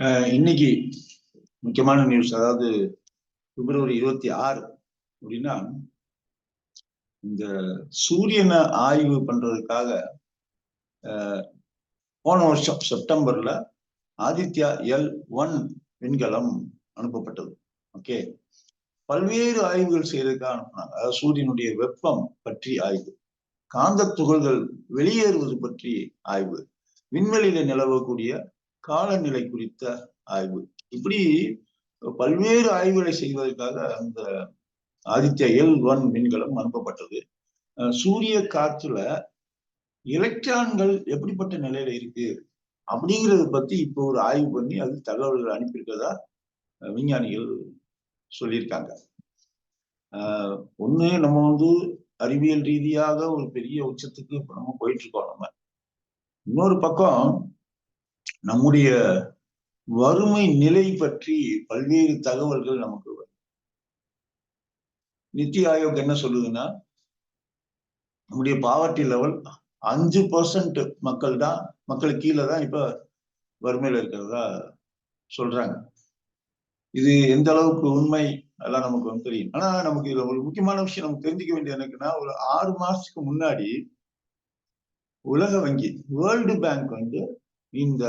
இன்னைக்கு முக்கியமான நியூஸ் அதாவது பிப்ரவரி இருபத்தி ஆறு அப்படின்னா இந்த சூரியனை ஆய்வு பண்றதுக்காக போன வருஷம் செப்டம்பர்ல ஆதித்யா எல் ஒன் விண்கலம் அனுப்பப்பட்டது. ஓகே? பல்வேறு ஆய்வுகள் செய்யறதுக்காக அனுப்புனாங்க. அதாவது சூரியனுடைய வெப்பம் பற்றி ஆய்வு காந்த துகள்கள் வெளியேறுவது பற்றி ஆய்வு விண்வெளியில நிலவக்கூடிய காலநிலை குறித்த ஆய்வு. இப்படி பல்வேறு ஆய்வுகளை செய்வதற்காக அந்த ஆதித்யா எல் ஒன் விண்கலம் அனுப்பப்பட்டது. சூரிய காற்றுல எலக்ட்ரான்கள் எப்படிப்பட்ட நிலையில இருக்கு அப்படிங்கிறத பத்தி இப்போ ஒரு ஆய்வு பண்ணி அது தகவல்கள் அனுப்பியிருக்கிறதா விஞ்ஞானிகள் சொல்லியிருக்காங்க. ஆஹ் ஒண்ணு நம்ம வந்து அறிவியல் ரீதியாக ஒரு பெரிய உச்சத்துக்கு இப்ப நம்ம போயிட்டு இருக்கோம் நம்ம. இன்னொரு பக்கம் நம்முடைய வறுமை நிலை பற்றி பல்வேறு தகவல்கள் நமக்கு வரும். நித்தி ஆயோக் என்ன சொல்லுதுன்னா நம்முடைய பாவர்ட்டி லெவல் அஞ்சு பர்சன்ட் மக்கள் தான் மக்களுக்கு கீழே தான் இப்ப வறுமையில இருக்கிறதா சொல்றாங்க. இது எந்த அளவுக்கு உண்மை அதெல்லாம் நமக்கு வந்து தெரியும். ஆனா நமக்கு இதுல ஒரு முக்கியமான விஷயம் நமக்கு தெரிஞ்சுக்க வேண்டியது எனக்குன்னா ஒரு ஆறு மாசத்துக்கு முன்னாடி உலக வங்கி வேர்ல்டு பேங்க் வந்து இந்த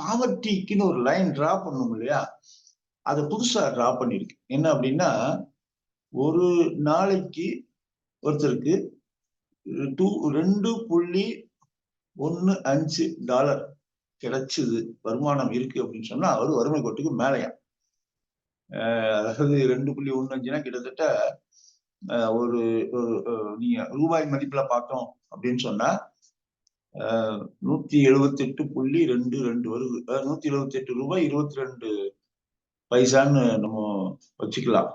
பாவர்ட்டிக்குன்னு ஒரு லைன் டிரா பண்ணும் இல்லையா? அதை புதுசா டிரா பண்ணிருக்கு. என்ன அப்படின்னா ஒரு நாளைக்கு ஒருத்தருக்கு டூ ரெண்டு புள்ளி ஒன்று அஞ்சு டாலர் கிடைச்சது. வருமானம் இருக்கு அப்படின்னு சொன்னா அவர் வறுமை கோட்டுக்கு மேலையா? அதாவது ரெண்டு புள்ளி ஒன்று அஞ்சுனா கிட்டத்தட்ட ஒரு ஒரு, நீங்க ரூபாய் மதிப்புல பார்த்தோம் அப்படின்னு சொன்னா நூத்தி எழுபத்தி எட்டு புள்ளி ரெண்டு ரெண்டு வருது. நூத்தி எழுபத்தி எட்டு ரூபாய் இருபத்தி ரெண்டு பைசான்னு நம்ம வச்சுக்கலாம்.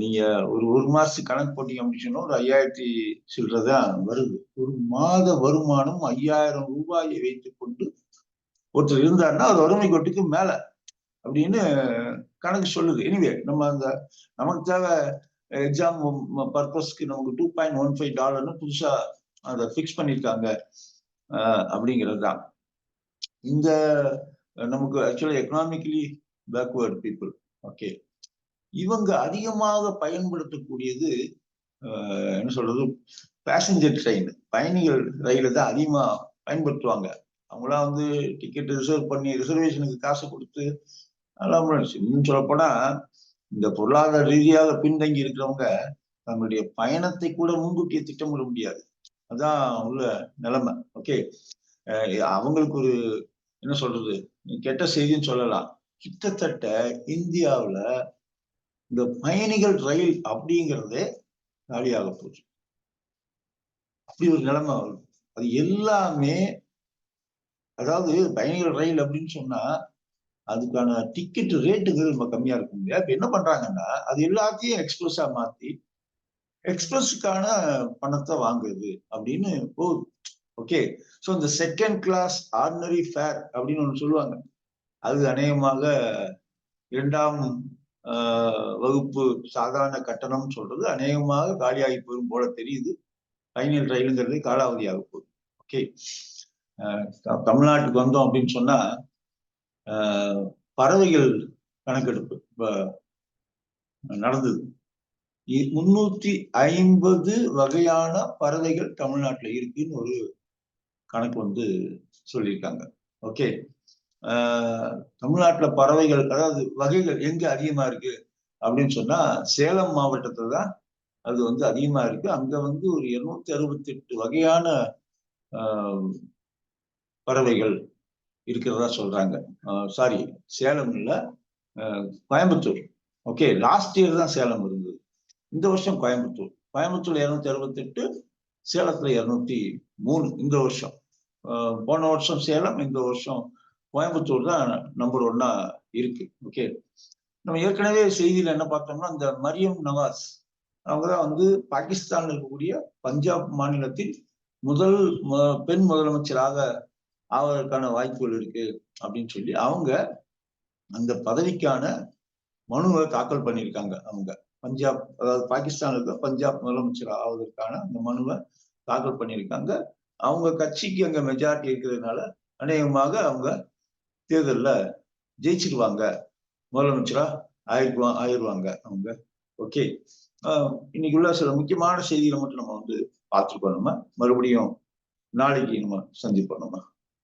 நீங்க ஒரு ஒரு மாசத்துக்கு கணக்கு போட்டீங்க அப்படின்னு சொன்னா ஒரு ஐயாயிரத்தி சில்லறதான் வருது. ஒரு மாத வருமானம் ஐயாயிரம் ரூபாயை வைத்து கொண்டு ஒருத்தர் இருந்தாருன்னா அது வறுமை கோட்டுக்கு மேல அப்படின்னு கணக்கு சொல்லுது. எனிவே நம்ம அந்த நமக்கு தேவை எக்ஸாம் பர்பஸ்க்கு நமக்கு டூ பாயிண்ட் ஒன் ஃபைவ் டாலர்னு புதுசா அதை ஃபிக்ஸ் பண்ணியிருக்காங்க அஹ் அப்படிங்கிறது தான் இந்த நமக்கு actually economically backward people okay இவங்க அதிகமாக பயன்படுத்தக்கூடியது என்ன சொல்றது பேசஞ்சர் ட்ரெயின் பயணிகள் ரயில தான் அதிகமாக பயன்படுத்துவாங்க. அவங்களாம் வந்து டிக்கெட் ரிசர்வ் பண்ணி ரிசர்வேஷனுக்கு காசு கொடுத்து அதெல்லாம் இன்னும் சொல்லப்போனா இந்த பொருளாதார ரீதியாக பின்தங்கி இருக்கிறவங்க தங்களுடைய பயணத்தை கூட முன்கூட்டியே திட்டமிட முடியாது. அதான் உள்ள நிலைமை. ஓகே அவங்களுக்கு ஒரு என்ன சொல்றது? கெட்ட செய்தின்னு சொல்லலாம். கிட்டத்தட்ட இந்தியாவில் இந்த பயணிகள் ரயில் அப்படிங்கிறதே காலியாக போச்சு. அப்படி ஒரு நிலைமை அது எல்லாமே அதாவது பயணிகள் ரயில் அப்படின்னு சொன்னா அதுக்கான டிக்கெட் ரேட்டுகள் ரொம்ப கம்மியா இருக்கும் இல்லையா இப்ப என்ன பண்றாங்கன்னா அது எல்லாத்தையும் எக்ஸ்பிரஸா மாத்தி எக்ஸ்பிரஸுக்கான பணத்தை வாங்குது அப்படின்னு போகுது ஓகே ஸோ இந்த செகண்ட் கிளாஸ் ஆர்டினரி ஃபேர் அப்படின்னு ஒன்று சொல்லுவாங்க. அது அநேகமாக இரண்டாம் வகுப்பு சாதாரண கட்டணம் சொல்றது அநேகமாக காலியாகி போகும் போல தெரியுது. பயணிகள் ரயிலுங்கிறது காலாவதியாக போகுது. ஓகே தமிழ்நாட்டுக்கு வந்தோம் அப்படின்னு சொன்னா பறவைகள் கணக்கெடுப்பு நடந்தது. முன்னூத்தி ஐம்பது வகையான பறவைகள் தமிழ்நாட்டுல இருக்குன்னு ஒரு கணக்கு வந்து சொல்லியிருக்காங்க. ஓகே. தமிழ்நாட்டில் தமிழ்நாட்டுல பறவைகள் அதாவது வகைகள் எங்க அதிகமா இருக்கு அப்படின்னு சொன்னா சேலம் மாவட்டத்துல தான் அது வந்து அதிகமா இருக்கு. அங்க வந்து ஒரு இருநூத்தி அறுபத்தி எட்டு வகையான பறவைகள் இருக்கிறதா சொல்றாங்க. சாரி சேலம் இல்லை கோயம்புத்தூர். ஓகே லாஸ்ட் இயர் தான் சேலம் இருந்தது. இந்த வருஷம் கோயம்புத்தூர். கோயம்புத்தூர்ல இருநூத்தி அறுபத்தி எட்டு சேலத்துல இருநூத்தி மூணு இந்த வருஷம். போன வருஷம் சேலம் இந்த வருஷம் கோயம்புத்தூர் தான் நம்பர் ஒன்னா இருக்கு. ஓகே நம்ம ஏற்கனவே செய்தியில என்ன பார்த்தோம்னா இந்த மரியம் நவாஸ் அவங்க தான் வந்து பாகிஸ்தான்ல இருக்கக்கூடிய பஞ்சாப் மாநிலத்தில் முதல் பெண் முதலமைச்சராக ஆவதற்கான வாய்ப்புகள் இருக்கு அப்படின்னு சொல்லி அவங்க அந்த பதவிக்கான மனுவை தாக்கல் பண்ணியிருக்காங்க அவங்க. பஞ்சாப் அதாவது பாகிஸ்தான்ல இருக்க பஞ்சாப் முதலமைச்சர் ஆவதற்கான அந்த மனுவை தாக்கல் பண்ணியிருக்காங்க. அவங்க கட்சிக்கு அங்கே மெஜாரிட்டி இருக்கிறதுனால அநேகமாக அவங்க தேர்தலில் ஜெயிச்சிருவாங்க. முதலமைச்சரா ஆயிருவா ஆயிருவாங்க அவங்க. ஓகே இன்னைக்கு உள்ள சில முக்கியமான செய்திகளை மட்டும் நம்ம வந்து பார்த்துருக்கோம் நம்ம. மறுபடியும் நாளைக்கு நம்ம சந்திப்போம் நம்ம.